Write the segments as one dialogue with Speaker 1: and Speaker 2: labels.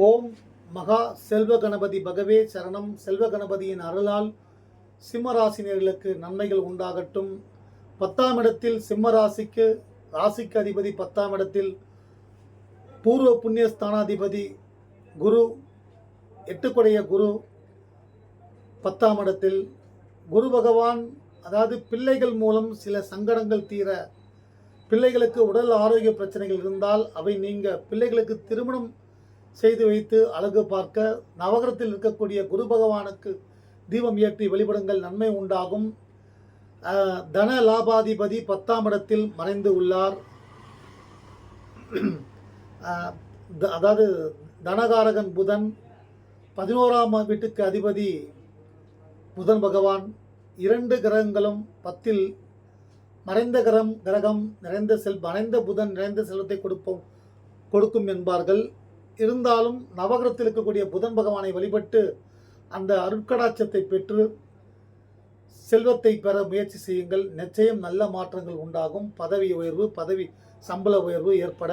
Speaker 1: ஓம் மகா செல்வ கணபதி பகவே சரணம். செல்வ கணபதியின் அருளால் சிம்மராசினியர்களுக்கு நன்மைகள் உண்டாகட்டும். பத்தாம் இடத்தில் சிம்ம ராசிக்கு ராசிக்கு அதிபதி பத்தாம் இடத்தில் பூர்வ புண்ணிய ஸ்தானாதிபதி குரு எட்டுக்குடைய குரு பத்தாம் இடத்தில். குரு பகவான் அதாவது பிள்ளைகள் மூலம் சில சங்கடங்கள் தீர பிள்ளைகளுக்கு உடல் ஆரோக்கிய பிரச்சனைகள் இருந்தால் அவை நீங்க. பிள்ளைகளுக்கு திருமணம் செய்து வைத்து அழகு பார்க்க நவகரத்தில் இருக்கக்கூடிய குரு பகவானுக்கு தீபம் ஏற்றி வழிபடுங்கள் நன்மை உண்டாகும். தன லாபாதிபதி பத்தாம் இடத்தில் மறைந்து உள்ளார். த- அதாவது தனகாரகன் புதன் பதினோராம் வீட்டுக்கு அதிபதி புதன் பகவான் இரண்டு கிரகங்களும் பத்தில் மறைந்த கிரகம் கிரகம் நிறைந்த செல் மறைந்த புதன் நிறைந்த செல்வத்தை கொடுப்போம் கொடுக்கும் என்பார்கள். இருந்தாலும் நவகிரகத்தில் இருக்கக்கூடிய புதன் பகவானை வழிபட்டு அந்த அருட்கடாட்சத்தை பெற்று செல்வத்தை பெற முயற்சி செய்யுங்கள். நிச்சயம் நல்ல மாற்றங்கள் உண்டாகும். பதவி உயர்வு பதவி சம்பள உயர்வு ஏற்பட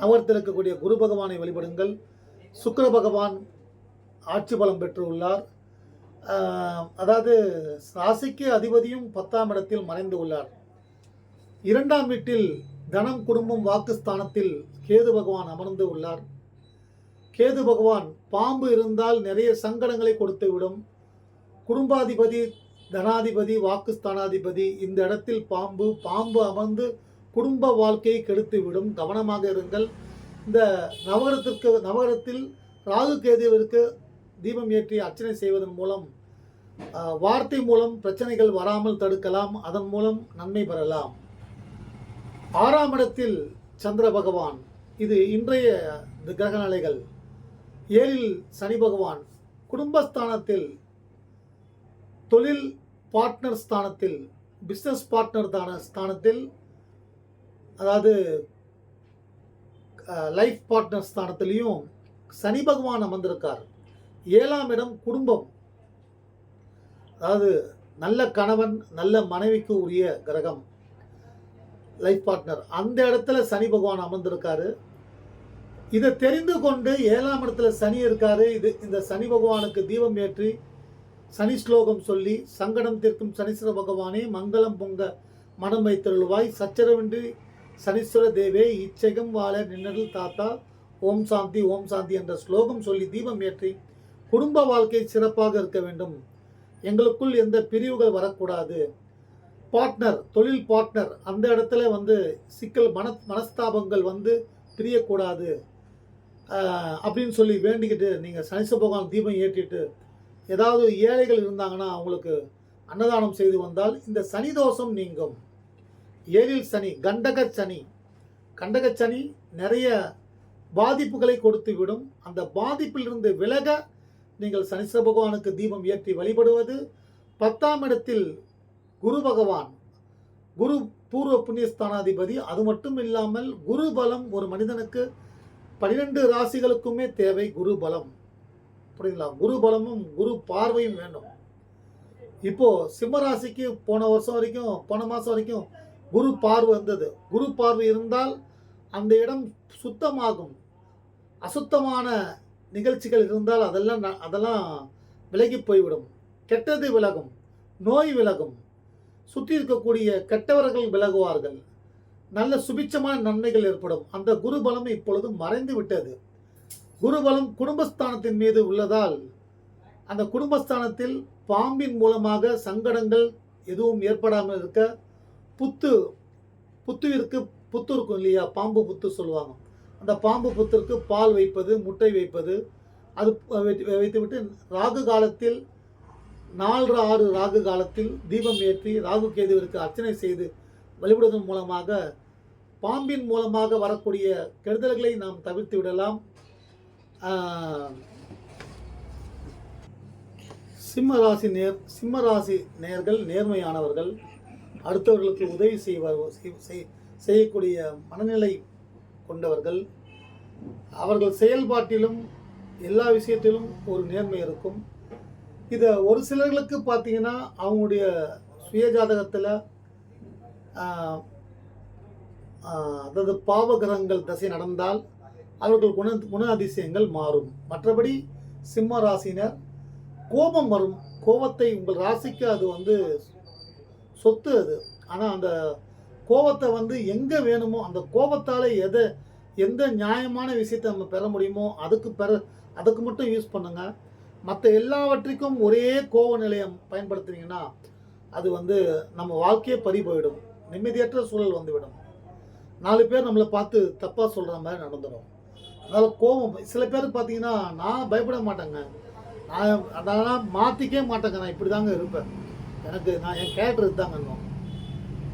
Speaker 1: நவகிரகத்தில் இருக்கக்கூடிய குரு பகவானை வழிபடுங்கள். சுக்கர பகவான் ஆட்சி பலம் பெற்று உள்ளார் அதாவது ராசிக்கு அதிபதியும் பத்தாம் இடத்தில் மறைந்து உள்ளார். இரண்டாம் வீட்டில் தனம் குடும்பம் வாக்குஸ்தானத்தில் கேது பகவான் அமர்ந்து உள்ளார். கேது பகவான் பாம்பு இருந்தால் நிறைய சங்கடங்களை கொடுத்து விடும் குடும்பாதிபதி தனாதிபதி வாக்குஸ்தானாதிபதி இந்த இடத்தில் பாம்பு பாம்பு அமர்ந்து குடும்ப வாழ்க்கையை கெடுத்து விடும் கவனமாக இருங்கள். இந்த நவகரத்திற்கு நவகரத்தில் ராகு கேதுவிற்கு தீபம் ஏற்றி அர்ச்சனை செய்வதன் மூலம் வார்த்தை மூலம் பிரச்சனைகள் வராமல் தடுக்கலாம். அதன் மூலம் நன்மை பெறலாம். ஆறாம் இடத்தில் சந்திர பகவான். இது இன்றைய இந்த கிரக நிலைகள் ஏழில் சனி பகவான் குடும்பஸ்தானத்தில் தொழில் பார்ட்னர் ஸ்தானத்தில் பிஸ்னஸ் பார்ட்னர் தான ஸ்தானத்தில் அதாவது லைஃப் பார்ட்னர் ஸ்தானத்திலையும் சனி பகவான் அமர்ந்திருக்கார். ஏழாம் இடம் குடும்பம். அதாவது நல்ல கணவன் நல்ல மனைவிக்கு உரிய கிரகம் லைஃப் பார்ட்னர் அந்த இடத்துல சனி பகவான் அமர்ந்திருக்காரு. இதை தெரிந்து கொண்டு ஏழாம் இடத்துல சனி இருக்காரு. இது இந்த சனி பகவானுக்கு தீபம் ஏற்றி சனி ஸ்லோகம் சொல்லி சங்கடம் தீர்க்கும் சனீஸ்வர பகவானே மங்களம் பொங்க மனம் வைத்தருள்வாய். சச்சரவின்றி சனீஸ்வர தேவே இச்சகம் வாழ நின்னரில் தாத்தா. ஓம் சாந்தி ஓம் சாந்தி என்ற ஸ்லோகம் சொல்லி தீபம் ஏற்றி குடும்ப வாழ்க்கை சிறப்பாக இருக்க வேண்டும். எங்களுக்குள் எந்த பிரிவுகள் வரக்கூடாது. பார்ட்னர் தொழில் பார்ட்னர் அந்த இடத்துல வந்து சிக்கல் மன மனஸ்தாபங்கள் வந்து பிரியக்கூடாது. அப்படின்னு சொல்லி வேண்டிக்கிட்டு நீங்கள் சனிச பகவான் தீபம் ஏற்றிட்டு ஏதாவது ஏழைகள் இருந்தாங்கன்னா அவங்களுக்கு அன்னதானம் செய்து வந்தால் இந்த சனி தோஷம் நீங்கும். ஏழில் சனி கண்டக சனி. கண்டக சனி நிறைய பாதிப்புகளை கொடுத்து விடும் அந்த பாதிப்பிலிருந்து விலக நீங்கள் சனிச பகவானுக்கு தீபம் ஏற்றி வழிபடுவது. பத்தாம் இடத்தில் குரு பகவான் குரு பூர்வ புண்ணியஸ்தானாதிபதி. அது மட்டும் இல்லாமல் குரு பலம் ஒரு மனிதனுக்கு பன்னிரெண்டு ராசிகளுக்குமே தேவை குரு பலம். புரியுதுங்களா? குரு பலமும் குரு பார்வையும் வேண்டும். இப்போ சிம்ம ராசிக்கு போன வருஷம் வரைக்கும் போன மாதம் வரைக்கும் குரு பார்வை இருந்தது. குரு பார்வை இருந்தால் அந்த இடம் சுத்தமாகும். அசுத்தமான நிகழ்ச்சிகள் இருந்தால் அதெல்லாம் ந- அதெல்லாம் விலகி போய்விடும். கெட்டது விலகும். நோய் விலகும். சுற்றி இருக்கக்கூடிய கெட்டவர்கள் விலகுவார்கள். நல்ல சுபிச்சமான நன்மைகள் ஏற்படும். அந்த குரு பலம் இப்பொழுது மறைந்து விட்டது. குருபலம் குடும்பஸ்தானத்தின் மீது உள்ளதால் அந்த குடும்பஸ்தானத்தில் பாம்பின் மூலமாக சங்கடங்கள் எதுவும் ஏற்படாமல் இருக்க புத்து புத்துவிற்கு புத்து இருக்கும் இல்லையா? பாம்பு புத்து சொல்லுவாங்க. அந்த பாம்பு புத்திற்கு பால் வைப்பது முட்டை வைப்பது அது வைத்து- வைத்துவிட்டு ராகு காலத்தில் நாலு ஆறு ராகு காலத்தில் தீபம் ஏற்றி ராகு கேதுவிற்கு அர்ச்சனை செய்து வழிபடுவதன் மூலமாக பாம்பின் மூலமாக வரக்கூடிய கெடுதல்களை நாம் தவிர்த்து விடலாம். சிம்மராசி சிம்ம ராசி நேர் சிம்ம ராசி நேர்கள் நேர்மையானவர்கள் அடுத்தவர்களுக்கு உதவி செய்வார் செய்- செய்- செய்யக்கூடிய மனநிலை கொண்டவர்கள் அவர்கள் செயல்பாட்டிலும் எல்லா விஷயத்திலும் ஒரு நேர்மை இருக்கும். இதை ஒரு சிலர்களுக்கு பார்த்தீங்கன்னா அவங்களுடைய சுயஜாதகத்தில் அதாவது பாவகிரகங்கள் தசை நடந்தால் அவர்கள் குண குண அதிசயங்கள் மாறும். மற்றபடி சிம்ம ராசினர் கோபம் வரும். கோபத்தை உங்கள் ராசிக்கு அது வந்து சொத்து அது. ஆனால் அந்த கோபத்தை வந்து எங்கே வேணுமோ அந்த கோபத்தால் எதை எந்த நியாயமான விஷயத்தை நம்ம பெற முடியுமோ அதுக்கு பெற அதுக்கு மட்டும் யூஸ் பண்ணுங்கள் மற்ற எல்லாவற்றிற்கும் ஒரே கோப நிலையம் பயன்படுத்துனீங்கன்னா அது வந்து நம்ம வாழ்க்கையே பறி போயிடும். நிம்மதியற்ற சூழல் வந்துவிடும். நாலு பேர் நம்மளை பார்த்து தப்பாக சொல்கிற மாதிரி நடந்துடும் அதனால் கோபம் சில பேர் பார்த்தீங்கன்னா நான் பயப்பட மாட்டேங்க. நான் அதெல்லாம் மாற்றிக்கவே மாட்டேங்க. நான் இப்படி தாங்க இருப்பேன். எனக்கு நான் என் கேரக்டர் இதுதாங்க இன்னும்.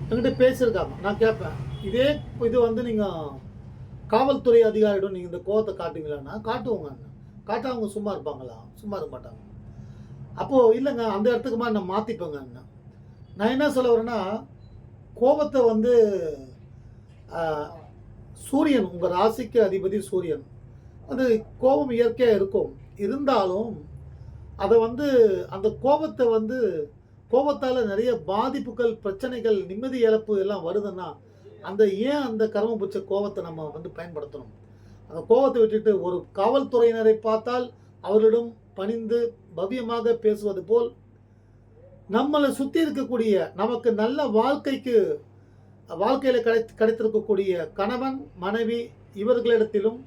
Speaker 1: என்கிட்ட பேசியிருக்காங்க. நான் கேட்பேன். இதே இது வந்து நீங்கள் காவல்துறை அதிகாரியிடம் நீங்கள் இந்த கோவத்தை காட்டுவீங்களான்னா காட்டுவோங்க. காட்ட அவங்க சும்மா இருப்பாங்களா? சும்மா இருக்க மாட்டாங்க. அப்போது இல்லைங்க. அந்த இடத்துக்கு மாதிரி நான் மாற்றிப்பேங்க நான் என்ன சொல்ல வரேன்னா கோபத்தை வந்து சூரியன் உங்கள் ராசிக்கு அதிபதி சூரியன். அது கோபம் இயற்கையாக இருக்கும். இருந்தாலும் அதை வந்து அந்த கோபத்தை வந்து கோபத்தால் நிறைய பாதிப்புகள் பிரச்சனைகள் நிம்மதி இழப்பு எல்லாம் வருதுன்னா அந்த ஏன் அந்த கர்ம பிடிச்ச கோபத்தை நம்ம வந்து பயன்படுத்தணும்? அந்த கோபத்தை விட்டுட்டு ஒரு காவல்துறையினரை பார்த்தால் அவர்களிடம் பணிந்து பவ்யமாக பேசுவது போல் நம்மளை சுற்றி இருக்கக்கூடிய நமக்கு நல்ல வாழ்க்கைக்கு வாழ்க்கையில் கிடை கிடைத்திருக்கக்கூடிய கணவன் மனைவி இவர்களிடத்திலும்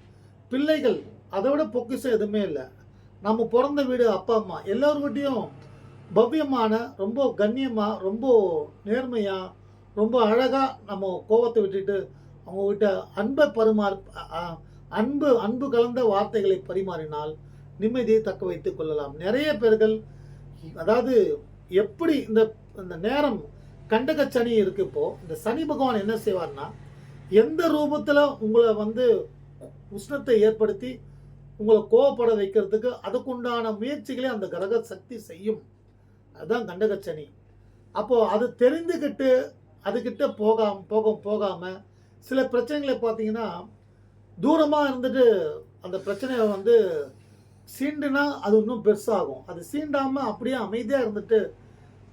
Speaker 1: பிள்ளைகள் அதை விட பொக்கிசம் எதுவுமே இல்லை. நம்ம பிறந்த வீடு அப்பா அம்மா எல்லோருக்கிட்டையும் பவ்யமான ரொம்ப கண்ணியமாக ரொம்ப நேர்மையாக ரொம்ப அழகாக நம்ம கோபத்தை விட்டுட்டு அவங்கக்கிட்ட அன்பை பரிமாறி அன்பு அன்பு கலந்த வார்த்தைகளை பரிமாறினால் நிம்மதியை தக்க வைத்துக் கொள்ளலாம். நிறைய பேர்கள் அதாவது எப்படி இந்த இந்த நேரம் கண்டக சனி இருக்கு இப்போ. இந்த சனி பகவான் என்ன செய்வார்னா எந்த ரூபத்தில் உங்களை வந்து உஷ்ணத்தை ஏற்படுத்தி உங்களை கோவப்பட வைக்கிறதுக்கு அதுக்குண்டான முயற்சிகளை அந்த கிரக சக்தி செய்யும். அதுதான் கண்டக சனி. அது தெரிந்துக்கிட்டு அதுக்கிட்ட போகாம போக போகாமல் சில பிரச்சனைகளை பார்த்தீங்கன்னா தூரமாக இருந்துட்டு அந்த பிரச்சனையை வந்து சீண்டுனா அது இன்னும் பெருசாகும். அது சீண்டாமல் அப்படியே அமைதியாக இருந்துட்டு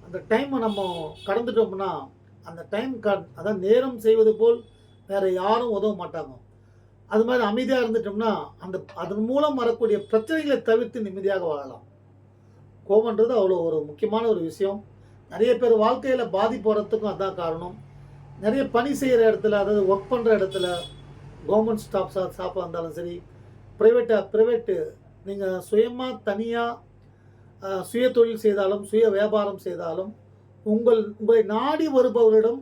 Speaker 1: அந்த டைமை நம்ம கடந்துட்டோம்னா அந்த டைம் க அதான் நேரம் செய்வது போல் வேறு யாரும் உதவ மாட்டாங்க. அது மாதிரி அமைதியாக இருந்துட்டோம்னா அந்த அதன் மூலம் வரக்கூடிய பிரச்சனைகளை தவிர்த்து நிம்மதியாக வாழலாம். கோபன்றது அவ்வளோ ஒரு முக்கியமான ஒரு விஷயம். நிறைய பேர் வாழ்க்கையில் பாதிப்பு வரத்துக்கும் அதான் காரணம். நிறைய பணி செய்கிற இடத்துல அதாவது ஒர்க் பண்ணுற இடத்துல கவர்மெண்ட் ஸ்டாஃப் ஸ்டாஃபாக இருந்தாலும் சரி ப்ரைவேட்டாக ப்ரைவேட்டு நீங்கள் சுயமாக தனியாக சுய தொழில் செய்தாலும் சுய வியாபாரம் செய்தாலும் உங்கள் உங்களை நாடி வருபவரிடம்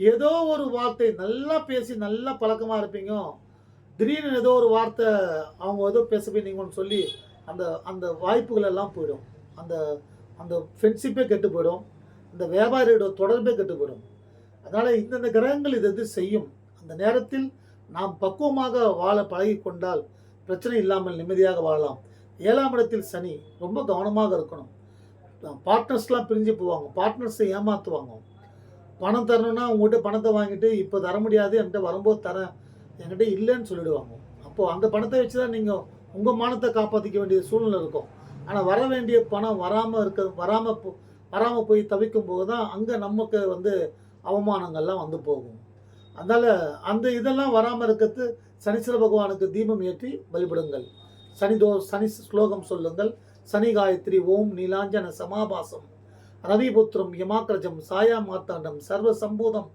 Speaker 1: ஏதோ ஒரு வார்த்தை நல்லா பேசி நல்லா பழக்கமாக இருப்பீங்க. திடீர்னு ஏதோ ஒரு வார்த்தை அவங்க ஏதோ பேச போனீங்கன்னு சொல்லி அந்த அந்த வாய்ப்புகள் எல்லாம் போயிடும். அந்த அந்த ஃப்ரெண்ட்ஷிப்பே கெட்டு போயிடும். அந்த வியாபாரியோட தொடர்பே கெட்டு போயிடும். அதனால் இந்தந்த கிரகங்கள் இது எது செய்யும்? அந்த நேரத்தில் நாம் பக்குவமாக வாழ பழகி கொண்டால் பிரச்சனை இல்லாமல் நிம்மதியாக வாழலாம். ஏழாம் இடத்தில் சனி ரொம்ப கவனமாக இருக்கணும். பார்ட்னர்ஸ்லாம் பிரிஞ்சு போவாங்க. பார்ட்னர்ஸை ஏமாற்றுவாங்க பணம் தரணும்னா உங்கள்கிட்ட பணத்தை வாங்கிட்டு இப்போ தர முடியாது என்கிட்ட வரும்போது தரேன் என்கிட்ட இல்லைன்னு சொல்லிடுவாங்க. அப்போது அந்த பணத்தை வச்சு தான் நீங்கள் உங்கள் மானத்தை காப்பாற்றிக்க வேண்டிய சூழ்நிலை இருக்கும். ஆனால் வர வேண்டிய பணம் வராமல் இருக்க வராமல் போ வராமல் போய் தவிக்கும் போது தான் அங்கே நமக்கு வந்து அவமானங்கள்லாம் வந்து போகும். அதனால் அந்த இதெல்லாம் வராமல் இருக்கிறது சனீஸ்வர பகவானுக்கு தீபம் ஏற்றி வழிபடுங்கள். சனிதோ சனி ஸ்லோகம் சொல்லுங்கள். சனி காயத்ரி ஓம் நீலாஞ்சன சமாபாசம். ரவிபுத்திரம் யமாக்கிரஜம் சாயா மார்த்தாண்டம் சர்வ சம்பூதம்.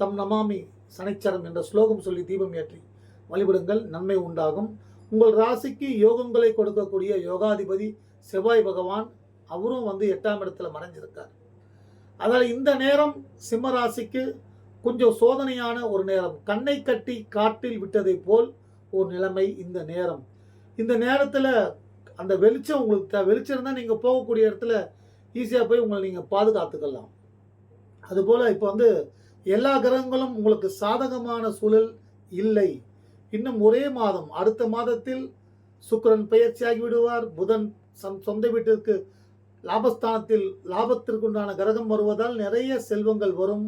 Speaker 1: தம் நமாமி சனிச்சரம் என்ற ஸ்லோகம் சொல்லி தீபம் ஏற்றி வழிபடுங்கள். நன்மை உண்டாகும். உங்கள் ராசிக்கு யோகங்களை கொடுக்கக்கூடிய யோகாதிபதி செவ்வாய் பகவான் அவரும் வந்து எட்டாம் இடத்துல மறைஞ்சிருக்கார். அதனால் இந்த நேரம் சிம்ம ராசிக்கு கொஞ்சம் சோதனையான ஒரு நேரம். கண்ணை கட்டி காட்டில் விட்டதை போல் ஒரு நிலைமை இந்த நேரம். இந்த நேரத்தில் அந்த வெளிச்சம் உங்களுக்கு வெளிச்சம் இருந்தால் நீங்கள் போகக்கூடிய இடத்துல ஈஸியாக போய் உங்களை நீங்கள் பாதுகாத்துக்கலாம். அதுபோல் இப்போ வந்து எல்லா கிரகங்களும் உங்களுக்கு சாதகமான சூழல் இல்லை. இன்னும் ஒரே மாதம் அடுத்த மாதத்தில் சுக்கரன் பயிற்சியாகி விடுவார் புதன் சம் சொந்த வீட்டிற்கு லாபஸ்தானத்தில் லாபத்திற்குண்டான கிரகம் வருவதால் நிறைய செல்வங்கள் வரும்.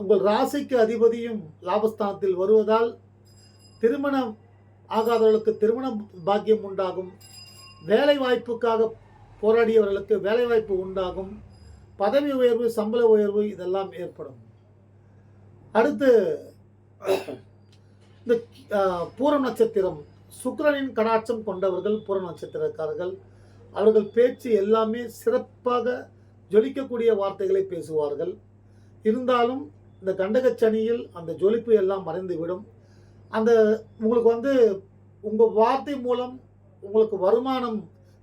Speaker 1: உங்கள் ராசிக்கு அதிபதியும் லாபஸ்தானத்தில் வருவதால் திருமணம் ஆகாதவர்களுக்கு திருமண பாக்கியம் உண்டாகும். வேலை வாய்ப்புக்காக போராடியவர்களுக்கு வேலை வாய்ப்பு உண்டாகும். பதவி உயர்வு சம்பள உயர்வு இதெல்லாம் ஏற்படும். அடுத்து இந்த அஹ், பூரம் நட்சத்திரம். சுக்கரனின் கடாட்சம் கொண்டவர்கள் பூரம் நட்சத்திரக்காரர்கள். அவர்கள் பேச்சு எல்லாமே சிறப்பாக ஜொலிக்கக்கூடிய வார்த்தைகளை பேசுவார்கள். இருந்தாலும் இந்த கண்டகச்சனியில் அந்த ஜொலிப்பு எல்லாம் மறைந்துவிடும். அந்த உங்களுக்கு வந்து உங்கள் வார்த்தை மூலம் உங்களுக்கு வருமானம்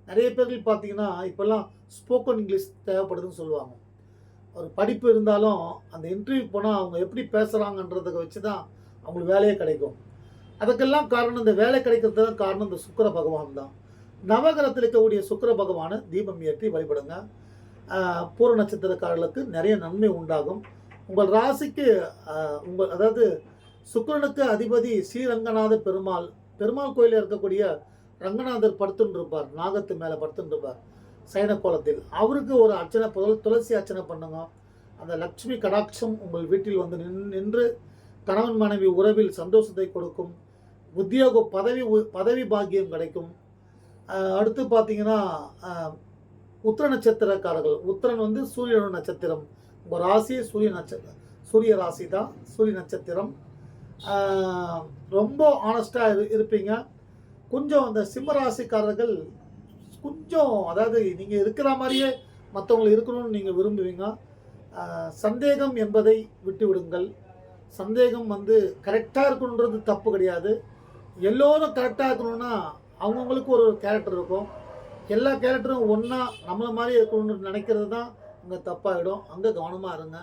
Speaker 1: நிறைய பேர்கள் பார்த்தீங்கன்னா இப்போல்லாம் ஸ்போக்கன் இங்கிலீஷ் தேவைப்படுதுன்னு சொல்லுவாங்க. ஒரு படிப்பு இருந்தாலும் அந்த இன்டர்வியூ போனால் அவங்க எப்படி பேசுகிறாங்கன்றதை வச்சு தான் அவங்களுக்கு வேலையே கிடைக்கும். அதுக்கெல்லாம் காரணம் இந்த வேலை கிடைக்கிறதுக்கு காரணம் இந்த சுக்கிர பகவான் தான். நவகரத்தில் இருக்கக்கூடிய சுக்கர பகவானை தீபம் ஏற்றி வழிபடுங்க. ஆஹ் பூர நட்சத்திரக்காரர்களுக்கு நிறைய நன்மை உண்டாகும். உங்கள் ராசிக்கு உங்கள் அதாவது சுக்கிரனுக்கு அதிபதி ஸ்ரீரங்கநாத பெருமாள் பெருமாள் கோயிலில் இருக்கக்கூடிய ரங்கநாதர் படுத்துன்னு இருப்பார் நாகத்து மேலே படுத்துன்னு இருப்பார் சைன கோலத்தில் அவருக்கு ஒரு அர்ச்சனை புதல் துளசி அர்ச்சனை பண்ணுங்க. அந்த லக்ஷ்மி கடாட்சம் உங்கள் வீட்டில் வந்து நின் நின்று கணவன் மனைவி உறவில் சந்தோஷத்தை கொடுக்கும். உத்தியோக பதவி உ- பதவி பாக்கியம் கிடைக்கும். அடுத்து பார்த்தீங்கன்னா உத்திர நட்சத்திரக்காரர்கள். உத்திரன் வந்து சூரியனோட நட்சத்திரம். உங்கள் ராசி சூரிய நட்சத்திரம் சூரிய ராசி தான் சூரிய நட்சத்திரம். ரொம்ப ஆனஸ்டாக இரு இருப்பீங்க. கொஞ்சம் அந்த சிம்ம ராசிக்காரர்கள் கொஞ்சம் அதாவது நீங்கள் இருக்கிற மாதிரியே மற்றவங்க இருக்கணும்னு நீங்கள் விரும்புவீங்க. சந்தேகம் என்பதை விட்டு விடுங்கள் சந்தேகம் வந்து கரெக்டாக இருக்கணுன்றது தப்பு கிடையாது. எல்லோரும் கரெக்டாக இருக்கணும்னா அவங்கவுங்களுக்கு ஒரு கேரக்டர் இருக்கும். எல்லா கேரக்டரும் ஒன்றா நம்மளை மாதிரி இருக்கணும்னு நினைக்கிறது தான் அங்கே தப்பாகிடும் அங்கே கவனமாக இருங்க.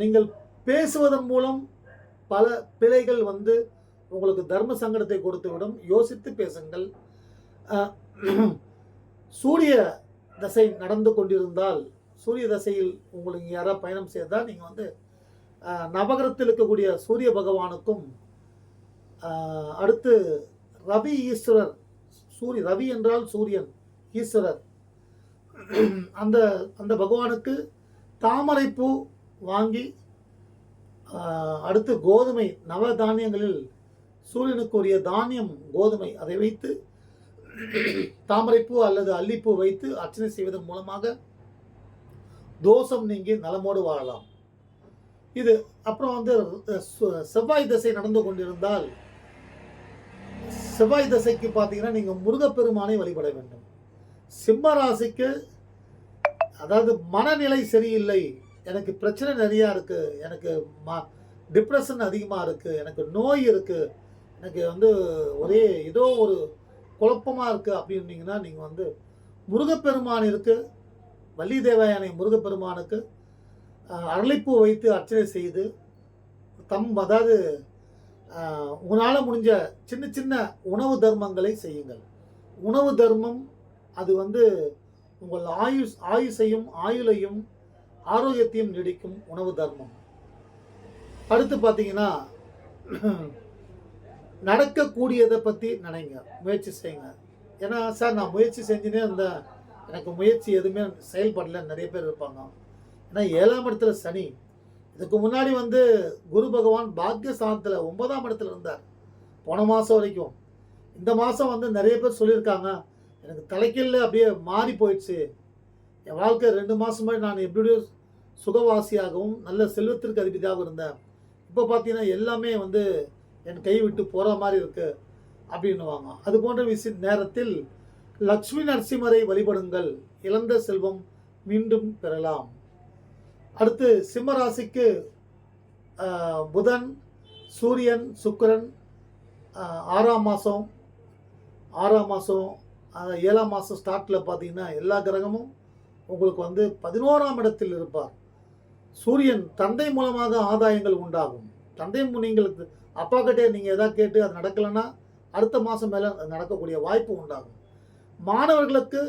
Speaker 1: நீங்கள் பேசுவதன் மூலம் பல பிழைகள் வந்து உங்களுக்கு தர்ம சங்கடத்தை கொடுத்துவிடும். யோசித்து பேசுங்கள். சூரிய தசை நடந்து கொண்டிருந்தால் சூரிய தசையில் உங்களுக்கு யாராவது பயணம் செய்தால் நீங்கள் வந்து நவகரத்தில் இருக்கக்கூடிய சூரிய பகவானுக்கும் அடுத்து ரவி ஈஸ்வரர் சூரிய ரவி என்றால் சூரியன் ஈஸ்வரர். அந்த அந்த பகவானுக்கு தாமரைப்பூ வாங்கி அடுத்து கோதுமை நவ தானியங்களில் சூரியனுக்குரிய தானியம் கோதுமை. அதை வைத்து தாமரைப்பூ அல்லது அல்லிப்பூ வைத்து அர்ச்சனை செய்வதன் மூலமாக தோஷம் நீங்கி நலமோடு வாழலாம். இது அப்புறம் வந்து செவ்வாய் திசை நடந்து கொண்டிருந்தால் செவ்வாய் திசைக்கு பார்த்தீங்கன்னா நீங்கள் முருகப்பெருமானை வழிபட வேண்டும். சிம்ம ராசிக்கு அதாவது மனநிலை சரியில்லை எனக்கு பிரச்சனை நிறையா இருக்குது எனக்கு மா டிப்ரெஷன் அதிகமாக இருக்குது எனக்கு நோய் இருக்குது எனக்கு வந்து ஒரே ஏதோ ஒரு குழப்பமாக இருக்குது அப்படின்னீங்கன்னா நீங்கள் வந்து முருகப்பெருமான் இருக்குது வள்ளி தேவயானை முருகப்பெருமானுக்கு அரளிப்பூ வைத்து அர்ச்சனை செய்து தம் அதாவது உங்களால் முடிஞ்ச சின்ன சின்ன உணவு தர்மங்களை செய்யுங்கள். உணவு தர்மம் அது வந்து உங்கள் ஆயுஷ் ஆயுசையும் ஆயுளையும் ஆரோக்கியத்தையும் நீடிக்கும் உணவு தர்மம். அடுத்து பார்த்தீங்கன்னா நடக்கக்கூடியதை பற்றி நினைங்க முயற்சி செய்யுங்க. ஏன்னா சார் நான் முயற்சி செஞ்சுனே இருந்தேன். எனக்கு முயற்சி எதுவுமே செயல்படல. நிறைய பேர் இருப்பாங்க. ஏன்னா ஏழாம் இடத்துல சனி. இதுக்கு முன்னாடி வந்து குரு பகவான் பாக்யஸ்தானத்தில் ஒன்பதாம் இடத்துல இருந்தார். போன மாதம் வரைக்கும். இந்த மாதம் வந்து நிறைய பேர் சொல்லியிருக்காங்க எனக்கு தலைக்கீழ அப்படியே மாறி போயிடுச்சு. என் வாழ்க்கை ரெண்டு மாதம் மாதிரி நான் எப்படியோ சுகவாசியாகவும் நல்ல செல்வத்திற்கு அதிபதியாகவும் இருந்தேன். இப்போ பார்த்தீங்கன்னா எல்லாமே வந்து என் கை விட்டு போகிற மாதிரி இருக்குது அப்படின்னுவாங்க. அது போன்ற விசி நேரத்தில் லக்ஷ்மி நரசிம்மரை வழிபடுங்கள். இழந்த செல்வம் மீண்டும் பெறலாம். அடுத்து சிம்மராசிக்கு புதன் சூரியன் சுக்கரன் ஆறாம் மாதம் ஆறாம் மாதம் ஏழாம் மாதம் ஸ்டார்ட்டில் பார்த்தீங்கன்னா எல்லா கிரகமும் உங்களுக்கு வந்து பதினோராம் இடத்தில் இருப்பார். சூரியன் தந்தை மூலமாக ஆதாயங்கள் உண்டாகும். தந்தை நீங்கள் அப்பா கிட்டே நீங்கள் எதாவது கேட்டு அது நடக்கலைன்னா அடுத்த மாதம் மேலே அது நடக்கக்கூடிய வாய்ப்பு உண்டாகும். மாணவர்களுக்கு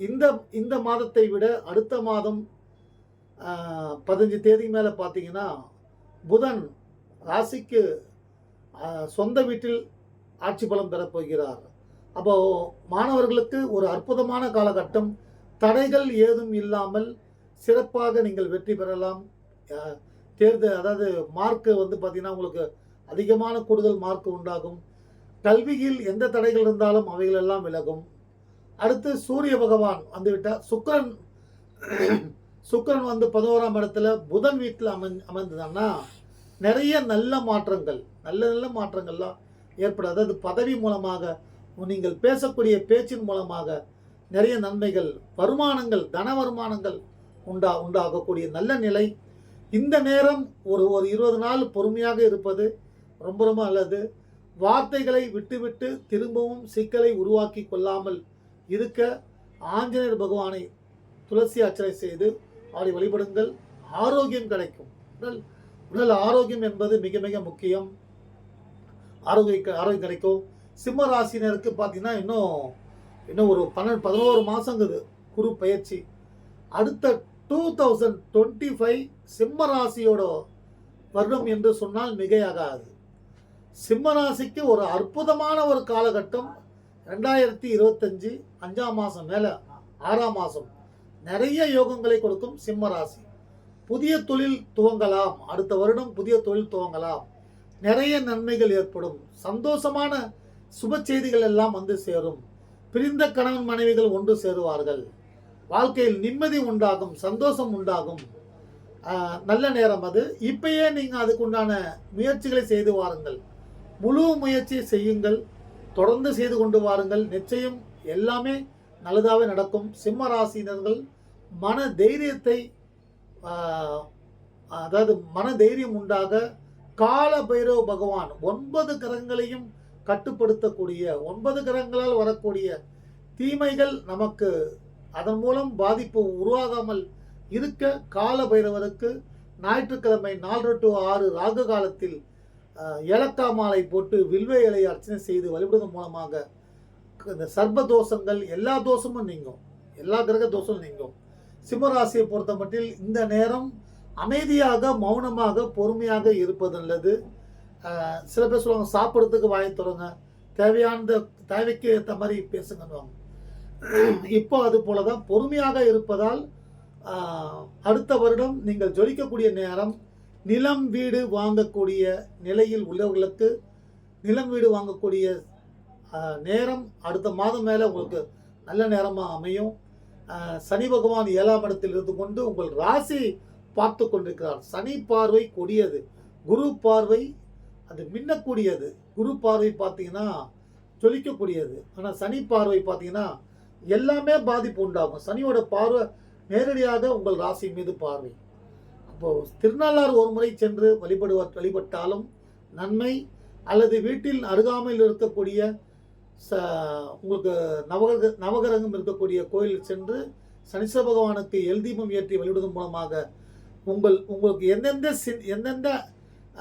Speaker 1: இந்த இந்த மாதத்தை விட அடுத்த மாதம் பதினஞ்சு தேதி மேலே பார்த்தீங்கன்னா புதன் ராசிக்கு சொந்த வீட்டில் ஆட்சி பலம் பெறப்போகிறார். அப்போது மாணவர்களுக்கு ஒரு அற்புதமான காலகட்டம். தடைகள் ஏதும் இல்லாமல் சிறப்பாக நீங்கள் வெற்றி பெறலாம். தேர்தல் அதாவது மார்க்கு வந்து பார்த்தீங்கன்னா உங்களுக்கு அதிகமான கூடுதல் மார்க் உண்டாகும். கல்வியில் எந்த தடைகள் இருந்தாலும் அவைகளெல்லாம் விலகும். அடுத்து சூரிய பகவான் வந்துவிட்டால் சுக்கரன் சுக்கிரன் சுக்கிரன் வந்து பதினோராம் இடத்துல புதன் வீட்டில் அமை அமைந்ததுன்னா நிறைய நல்ல மாற்றங்கள் நல்ல நல்ல மாற்றங்கள்லாம் ஏற்படும். அதாவது பதவி மூலமாக நீங்கள் பேசக்கூடிய பேச்சின் மூலமாக நிறைய நன்மைகள் வருமானங்கள் தன வருமானங்கள் உண்டா உண்டாகக்கூடிய நல்ல நிலை. இந்த நேரம் ஒரு ஒரு இருபது நாள் பொறுமையாக இருப்பது ரொம்ப ரொம்ப நல்லது. வார்த்தைகளை விட்டுவிட்டு திரும்பவும் சிக்கலை உருவாக்கி கொள்ளாமல் இருக்க ஆஞ்சநேயர் பகவானை துளசி அர்ச்சனை செய்து அவரை வழிபடுங்கள். ஆரோக்கியம் கிடைக்கும். உடல் உடல் ஆரோக்கியம் என்பது மிக மிக முக்கியம். ஆரோக்கிய ஆரோக்கியம் கிடைக்கும். சிம்ம ராசினருக்கு பார்த்தீங்கன்னா இன்னும் இன்னும் ஒரு பன்னெண்டு பதினோரு மாதங்குது குரு பயிற்சி. அடுத்த டூ தௌசண்ட் டுவெண்ட்டி ஃபைவ் சிம்ம ராசியோட வருடம் என்று சொன்னால் மிகையாகாது. சிம்ம ராசிக்கு ஒரு அற்புதமான ஒரு காலகட்டம். ரெண்டாயிரத்தி இருபத்தஞ்சி அஞ்சாம் மாதம் மேலே ஆறாம் மாதம் நிறைய யோகங்களை கொடுக்கும் சிம்ம ராசி புதிய தொழில் துவங்கலாம். அடுத்த வருடம் புதிய தொழில் துவங்கலாம். நிறைய நன்மைகள் ஏற்படும். சந்தோஷமான சுப செய்திகள் எல்லாம் வந்து சேரும். பிரிந்த கணவன் மனைவிகள் ஒன்று சேருவார்கள். வாழ்க்கையில் நிம்மதி உண்டாகும் சந்தோஷம் உண்டாகும். நல்ல நேரம் அது. இப்பயே நீங்கள் அதுக்குண்டான முயற்சிகளை செய்து வாருங்கள். முழு முயற்சி செய்யுங்கள். தொடர்ந்து செய்து கொண்டு வாருங்கள். நிச்சயம் எல்லாமே நல்லதாகவே நடக்கும். சிம்ம ராசினர்கள் மன தைரியத்தை அதாவது மன தைரியம் உண்டாக கால பைரவ பகவான் ஒன்பது கிரகங்களையும் கட்டுப்படுத்தக்கூடிய ஒன்பது கிரகங்களால் வரக்கூடிய தீமைகள் நமக்கு அதன் மூலம் பாதிப்பு உருவாகாமல் இருக்க கால பைரவருக்கு ஞாயிற்றுக்கிழமை நாலு டு ஆறு ராகு காலத்தில் ஏலக்கா மாலை போட்டு வில்வ இலை அர்ச்சனை செய்து வழிபடுவதன் மூலமாக இந்த சர்ப தோஷங்கள் எல்லா தோஷமும் நீங்கும். எல்லா கிரக தோஷமும் நீங்கும். சிம்மராசியை பொறுத்த மட்டில் இந்த நேரம் அமைதியாக மௌனமாக பொறுமையாக இருப்பது நல்லது. சில பேர் சொல்லுவாங்க சாப்பிட்றதுக்கு வாய் தருங்க தேவையான தேவைக்கு ஏற்ற மாதிரி பேசுங்கன்னுவாங்க. இப்போ அது போல தான் பொறுமையாக இருப்பதால் அடுத்த வருடம் நீங்கள் ஜொலிக்கக்கூடிய நேரம் நிலம் வீடு வாங்கக்கூடிய நிலையில் உள்ளவர்களுக்கு நிலம் வீடு வாங்கக்கூடிய நேரம் அடுத்த மாதம் மேலே உங்களுக்கு நல்ல நேரமாக அமையும். சனி பகவான் ஏழாம் இடத்தில் இருந்து கொண்டு உங்கள் ராசி பார்த்து கொண்டிருக்கிறார். சனி பார்வை கொடியது. குரு பார்வை அது மின்னக்கூடியது. குரு பார்வை பார்த்தீங்கன்னா ஜொலிக்கக்கூடியது. ஆனால் சனி பார்வை பார்த்தீங்கன்னா எல்லாமே பாதிப்பு உண்டாகும். சனியோட பார்வை நேரடியாக உங்கள் ராசி மீது பார்வை. அப்போது திருநள்ளார் ஒரு முறை சென்று வழிபடுவ வழிபட்டாலும் நன்மை அல்லது வீட்டில் அருகாமையில் இருக்கக்கூடிய ச உங்களுக்கு நவகிரக நவகிரகம் இருக்கக்கூடிய கோயில் சென்று சனீஸ்வர பகவானுக்கு எழுதீபம் ஏற்றி வழிபடுவதன் மூலமாக உங்கள் உங்களுக்கு எந்தெந்த சி- எந்தெந்த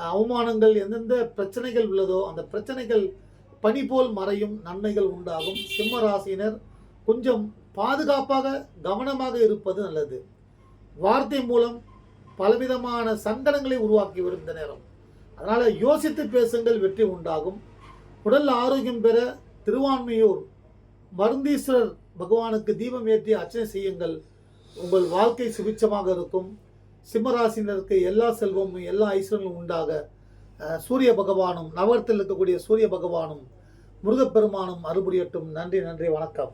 Speaker 1: அவமானங்கள் எந்தெந்த பிரச்சனைகள் உள்ளதோ அந்த பிரச்சனைகள் பனி போல் மறையும் நன்மைகள் உண்டாகும். சிம்ம ராசியினர் கொஞ்சம் பாதுகாப்பாக கவனமாக இருப்பது நல்லது. வார்த்தை மூலம் பலவிதமான சங்கடங்களை உருவாக்கி வரும் இந்த நேரம். அதனால் யோசித்து பேசுங்கள் வெற்றி உண்டாகும். உடல் ஆரோக்கியம் பெற திருவான்மையூர் மருந்தீஸ்வரர் பகவானுக்கு தீபம் ஏற்றி அர்ச்சனை செய்யுங்கள். உங்கள் வாழ்க்கை சுபிச்சமாக இருக்கும். சிம்மராசினருக்கு எல்லா செல்வமும் எல்லா ஐஸ்வர்யங்களும் உண்டாக. சூரிய பகவானும் நவரத்தில் இருக்கக்கூடிய சூரிய பகவானும் முருகப்பெருமானும் அறுபடியட்டும் நன்றி நன்றி வணக்கம்.